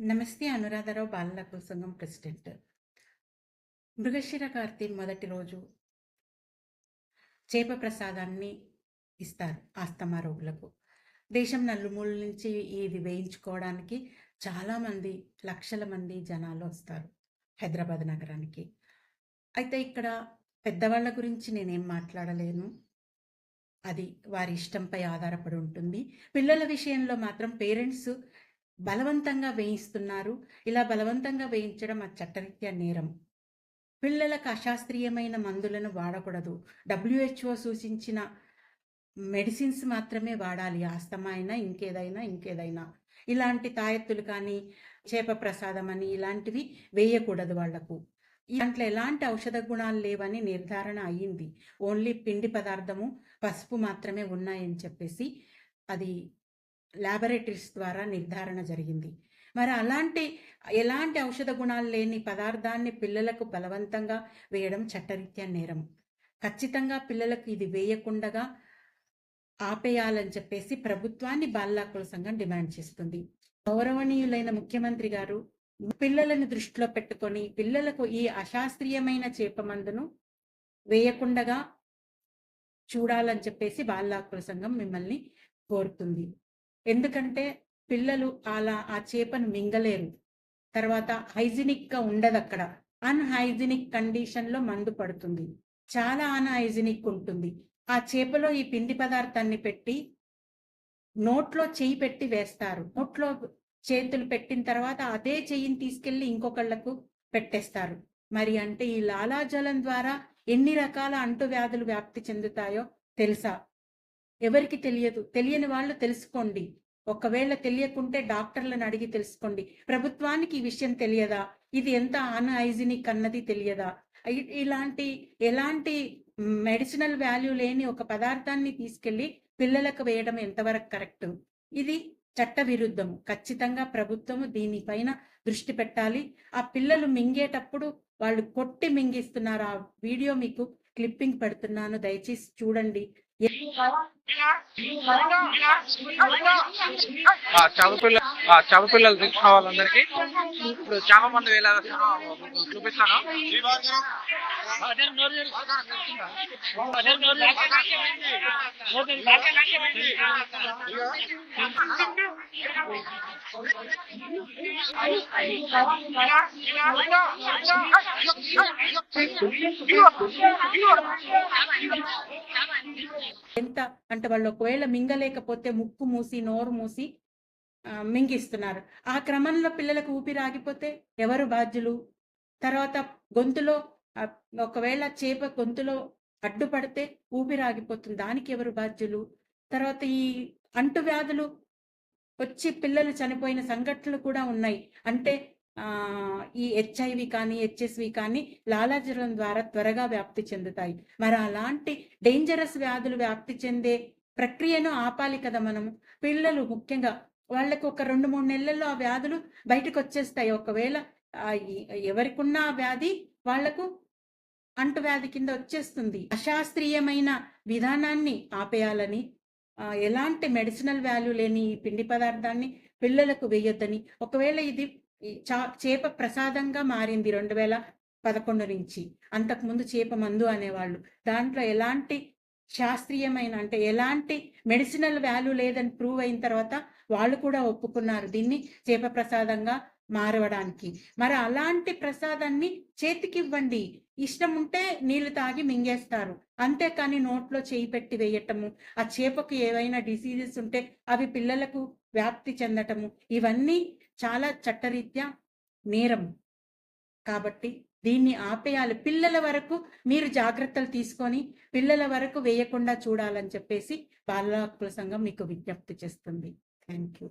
నమస్తే అనురాధారావు బాలల సంఘం ప్రెసిడెంట్. మృగశిర కార్తీ మొదటి రోజు చేప ప్రసాదాన్ని ఇస్తారు ఆస్తమా రోగులకు. దేశం నలుమూల నుంచి ఇది వేయించుకోవడానికి చాలామంది లక్షల మంది జనాలు వస్తారు హైదరాబాద్ నగరానికి. అయితే ఇక్కడ పెద్దవాళ్ళ గురించి నేనేం మాట్లాడలేను. అది వారి ఇష్టంపై ఆధారపడి ఉంటుంది. పిల్లల విషయంలో మాత్రం పేరెంట్స్ బలవంతంగా వేయిస్తున్నారు. ఇలా బలవంతంగా వేయించడం ఆ చట్టరీత్యా నేరం. పిల్లలకు అశాస్త్రీయమైన మందులను వాడకూడదు. డబ్ల్యూహెచ్ఓ సూచించిన మెడిసిన్స్ మాత్రమే వాడాలి. ఆస్తమా అయినా ఇంకేదైనా ఇంకేదైనా. ఇలాంటి తాయెత్తులు కానీ చేప ప్రసాదం అని ఇలాంటివి వేయకూడదు వాళ్ళకు. దాంట్లో ఎలాంటి ఔషధ గుణాలు లేవని నిర్ధారణ అయ్యింది. ఓన్లీ పిండి పదార్థము పసుపు మాత్రమే ఉన్నాయని చెప్పేసి అది ల్యాబొరేటరీస్ ద్వారా నిర్ధారణ జరిగింది. మరి అలాంటి ఎలాంటి ఔషధ గుణాలు లేని పదార్థాన్ని పిల్లలకు బలవంతంగా వేయడం చట్టరీత్యా నేరం. ఖచ్చితంగా పిల్లలకు ఇది వేయకుండగా ఆపేయాలని చెప్పేసి ప్రభుత్వాన్ని బాల్లాకుల సంఘం డిమాండ్ చేస్తుంది. గౌరవనీయులైన ముఖ్యమంత్రి గారు పిల్లలను దృష్టిలో పెట్టుకొని పిల్లలకు ఈ అశాస్త్రీయమైన చేప మందును వేయకుండగా చూడాలని చెప్పేసి బాల్లాకుల సంఘం మిమ్మల్ని కోరుతుంది. ఎందుకంటే పిల్లలు అలా ఆ చేపను మింగలేరు. తర్వాత హైజినిక్గా ఉండదు అక్కడ అన్హైజినిక్ కండిషన్లో మందు పడుతుంది. చాలా అన్హైజినిక్ ఉంటుంది. ఆ చేపలో ఈ పిండి పదార్థాన్ని పెట్టి నోట్లో చేయి పెట్టి వేస్తారు. నోట్లో చేతులు పెట్టిన తర్వాత అదే చెయ్యిని తీసుకెళ్ళి ఇంకొకళ్ళకు పెట్టేస్తారు. మరి అంటే ఈ లాలాజలం ద్వారా ఎన్ని రకాల అంటువ్యాధులు వ్యాప్తి చెందుతాయో తెలుసా? ఎవరికి తెలియదు. తెలియని వాళ్ళు తెలుసుకోండి. ఒకవేళ తెలియకుంటే డాక్టర్లను అడిగి తెలుసుకోండి. ప్రభుత్వానికి ఈ విషయం తెలియదా? ఇది ఎంత అన్హైజినిక్ అన్నది తెలియదా? ఇలాంటి ఎలాంటి మెడిసినల్ వాల్యూ లేని ఒక పదార్థాన్ని తీసుకెళ్ళి పిల్లలకు వేయడం ఎంతవరకు కరెక్ట్? ఇది చట్ట విరుద్ధము ఖచ్చితంగా ప్రభుత్వము దీనిపైన దృష్టి పెట్టాలి. ఆ పిల్లలు మింగేటప్పుడు వాళ్ళు కొట్టి మింగిస్తున్నారు. ఆ వీడియో మీకు క్లిప్పింగ్ పెడుతున్నాను దయచేసి చూడండి చదువుపిల్ల చదువుపిల్లలు తీసుకున్న వాళ్ళందరికీ ఇప్పుడు చాలా మంది వేల చూపిస్తాను ఎంత అంటే వాళ్ళు ఒకవేళ మింగలేకపోతే ముక్కు మూసి నోరు మూసి మింగిస్తున్నారు. ఆ క్రమంలో పిల్లలకు ఊపిరి ఆగిపోతే ఎవరు బాధ్యులు? తర్వాత గొంతులో ఒకవేళ చేప గొంతులో అడ్డుపడితే ఊపిరి ఆగిపోతుంది. దానికి ఎవరు బాధ్యులు? తర్వాత ఈ అంటువ్యాధులు వచ్చి పిల్లలు చనిపోయిన సంఘటనలు కూడా ఉన్నాయి. అంటే ఈ హెచ్ఐవి కానీ హెచ్ఎస్వి కానీ లాలాజలం ద్వారా త్వరగా వ్యాప్తి చెందుతాయి. మరి అలాంటి డేంజరస్ వ్యాధులు వ్యాప్తి చెందే ప్రక్రియను ఆపాలి కదా మనం. పిల్లలు ముఖ్యంగా వాళ్ళకు ఒక రెండు మూడు నెలల్లో ఆ వ్యాధులు బయటకు వచ్చేస్తాయి ఒకవేళ ఎవరికున్న ఆ వ్యాధి వాళ్ళకు అంటువ్యాధి కింద వచ్చేస్తుంది. అశాస్త్రీయమైన విధానాన్ని ఆపేయాలని ఎలాంటి మెడిసినల్ వాల్యూ లేని పిండి పదార్థాన్ని పిల్లలకు వేయొద్దని. ఒకవేళ ఇది చా చేప ప్రసాదంగా మారింది రెండు వేల పదకొండు నుంచి. అంతకుముందు చేప మందు అనేవాళ్ళు. దాంట్లో ఎలాంటి శాస్త్రీయమైన అంటే ఎలాంటి మెడిసినల్ వాల్యూ లేదని ప్రూవ్ అయిన తర్వాత వాళ్ళు కూడా ఒప్పుకున్నారు దీన్ని చేప ప్రసాదంగా మారవడానికి. మరి అలాంటి ప్రసాదాన్ని చేతికివ్వండి ఇష్టం ఉంటే నీళ్ళు తాగి మింగేస్తారు. అంతేకాని నోట్లో చేయి పెట్టి వేయటము ఆ చేపకు ఏవైనా డిసీజెస్ ఉంటే అవి పిల్లలకు వ్యాప్తి చెందటము ఇవన్నీ చాలా చట్టరీత్యా నేరం. కాబట్టి దీన్ని ఆపేయాలి. పిల్లల వరకు మీరు జాగ్రత్తలు తీసుకొని పిల్లల వరకు వేయకుండా చూడాలని చెప్పేసి బాల సంఘం మీకు విజ్ఞప్తి చేస్తుంది. Thank you